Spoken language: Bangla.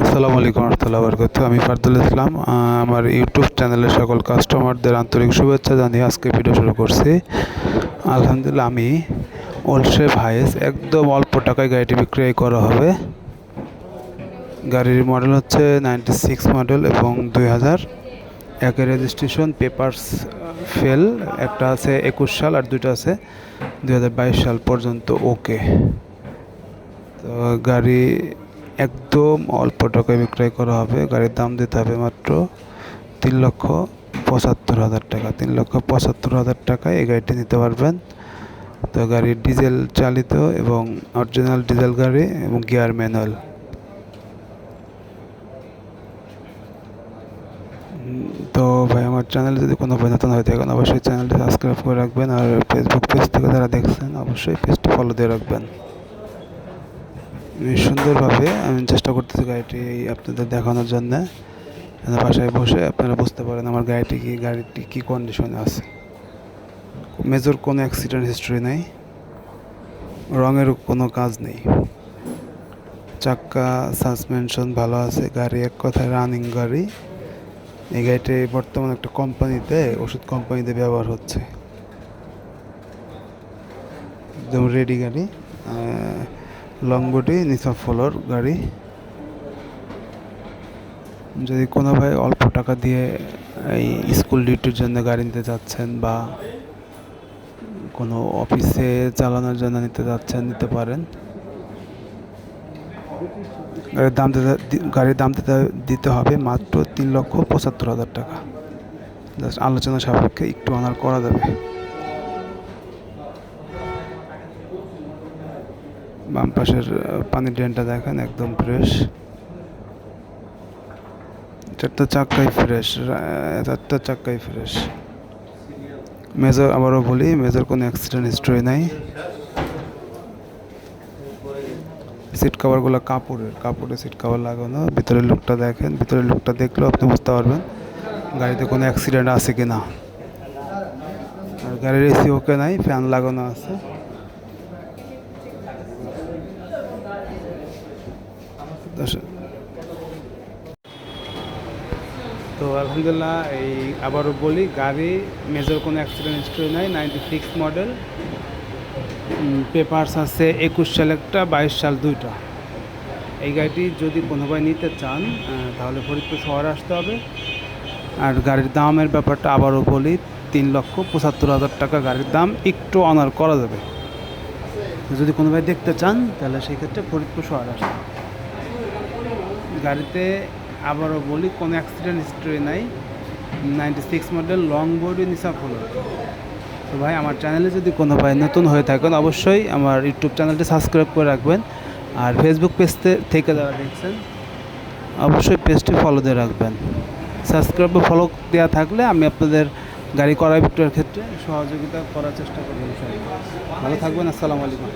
আসসালামু আলাইকুম রহমতুল্লাহ বরকত। আমি ফারদুল ইসলাম আমার ইউটিউব চ্যানেলের সকল কাস্টমারদের আন্তরিক শুভেচ্ছা জানিয়ে আজকে ভিডিও শুরু করছি। আলহামদুলিল্লাহ, আমি ওলসে ভাইস একদম অল্প টাকায় গাড়িটি বিক্রয় করা হবে। গাড়ির মডেল হচ্ছে নাইনটি সিক্স মডেল এবং দুই হাজার একের রেজিস্ট্রেশন পেপারস ফেল একটা আছে একুশ সাল আর দুইটা আছে দুই হাজার বাইশ সাল পর্যন্ত ওকে তো গাড়ি একদম অল্প টাকায় বিক্রয় করা হবে। গাড়ির দাম দিতে হবে মাত্র তিন লক্ষ পঁচাত্তর হাজার টাকা। তিন লক্ষ পঁচাত্তর হাজার টাকায় এই গাড়িটি নিতে পারবেন। তো গাড়ির ডিজেল চালিত এবং অরিজিনাল ডিজেল গাড়ি এবং গিয়ার ম্যানুয়াল। তো ভাই, আমার চ্যানেলে যদি কোনো নতুন হয়ে থাকেন, অবশ্যই চ্যানেলটি সাবস্ক্রাইব করে রাখবেন। আর ফেসবুক পেজ থেকে যারা দেখছেন, অবশ্যই পেজটি ফলো দিয়ে রাখবেন। সুন্দরভাবে, আমি চেষ্টা করতেছি গাড়িটি আপনাদের দেখানোর জন্য। বাসায় বসে আপনারা বুঝতে পারেন আমার গাড়িটি কি, গাড়িটি কী কন্ডিশনে আছে। মেজর কোনো অ্যাক্সিডেন্ট হিস্ট্রি নেই। রঙের কোনো কাজ নেই। চাক্কা সাসপেনশন ভালো আছে, গাড়ি এক কথায় রানিং গাড়ি। এই গাড়িটি বর্তমানে একটা কোম্পানিতে ওষুধ কোম্পানিতে ব্যবহার হচ্ছে। একদম রেডি গাড়ি। লং বডি নিসা ফলোর গাড়ি। যদি কোনো ভাই অল্প টাকা দিয়ে এই স্কুল ডিউটির জন্য গাড়ি নিতে যাচ্ছেন বা কোনো অফিসে চালানোর জন্য নিতে যাচ্ছেন, নিতে পারেন। গাড়ির দাম গাড়ির দাম দিতে দিতে হবে মাত্র তিন লক্ষ পঁচাত্তর হাজার টাকা। জাস্ট আলোচনা সাপেক্ষে একটু অনার করা যাবে। বাম পাশের পানির ড্রেনটা দেখেন, একদম ফ্রেশ চারটা চাক্কাই ফ্রেশ চারটা চাক্কাই ফ্রেশ মেজর, আবারও বলি, মেজর কোনো অ্যাক্সিডেন্ট হিস্ট্রি নাই। সিট কাভারগুলো কাপড়ের, কাপড়ে সিট কাভার লাগানো। ভিতরের লুকটা দেখেন, ভিতরের লুকটা দেখলেও আপনি বুঝতে পারবেন গাড়িতে কোনো অ্যাক্সিডেন্ট আছে কি না আর গাড়ির এসি ওকে নাই ফ্যান লাগানো আছে। দশ- তো আলহামদুলিল্লাহ, এই আবারও বলি, গাড়ি মেজর কোনো অ্যাক্সিডেন্ট হিস্ট্রি নাই নাইনটি সিক্স মডেল পেপার্স আছে একুশ সাল একটা, বাইশ সাল দুইটা। এই গাড়িটি যদি কোনো ভাই নিতে চান তাহলে ফরিদপুর শহরে আসতে হবে। আর গাড়ির দামের ব্যাপারটা আবারও বলি, তিন লক্ষ পঁচাত্তর হাজার টাকা গাড়ির দাম একটু অনার করা যাবে। যদি কোনো ভাই দেখতে চান, তাহলে সেই ক্ষেত্রে ফরিদপুর শহরে আসতে গাড়িতে আবারও বলি, কোনো অ্যাক্সিডেন্ট হিস্ট্রি নাই। Ninety six model long body নিসা ফলো তো ভাই, আমার চ্যানেলে যদি কোনো ভাই নতুন হয়ে থাকেন, অবশ্যই আমার ইউটিউব চ্যানেলটি সাবস্ক্রাইব করে রাখবেন। আর ফেসবুক পেজ থেকে যারা দেখছেন, অবশ্যই পেজটি ফলো দিয়ে রাখবেন। সাবস্ক্রাইব বা ফলো দেওয়া থাকলে আমি আপনাদের গাড়ি করা বিক্রয়ের ক্ষেত্রে সহযোগিতা করার চেষ্টা করব ভালো থাকবেন, আসসালামু আলাইকুম।